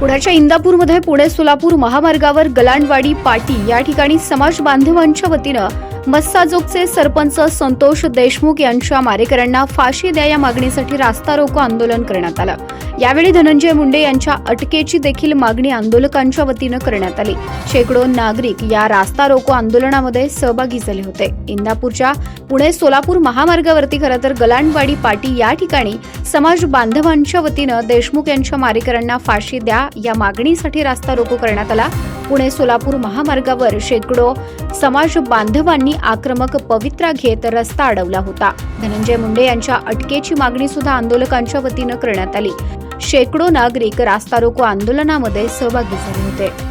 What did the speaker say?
पुण्याच्या इंदापूरमध्ये पुणे सोलापूर महामार्गावर गलांडवाडी पाटी या ठिकाणी समाज बांधवांच्या वतीनं मस्साजोगचे सरपंच संतोष देशमुख यांच्या मारेकऱ्यांना फाशी द्या या मागणीसाठी रास्ता रोको आंदोलन करण्यात आलं. यावेळी धनंजय मुंडे यांच्या अटकेची देखील मागणी आंदोलकांच्या वतीनं करण्यात आली. शेकडो नागरिक या रास्ता रोको आंदोलनामध्ये सहभागी झाले होते. इंदापूरच्या पुणे सोलापूर महामार्गावरती खरं तर गलांडवाडी पाटी या ठिकाणी समाज बांधवांच्या वतीनं देशमुख यांच्या मारेकऱ्यांना फाशी द्या या मागणीसाठी रास्ता रोको करण्यात आला. पुणे सोलापूर महामार्गावर शेकडो समाज बांधवांनी आक्रमक पवित्रा घेत रस्ता अडवला होता. धनंजय मुंडे यांच्या अटकेची मागणी सुद्धा आंदोलकांच्या वतीनं करण्यात आली. शेकडो नागरिक रास्ता रोको आंदोलनामध्ये सहभागी झाले होते.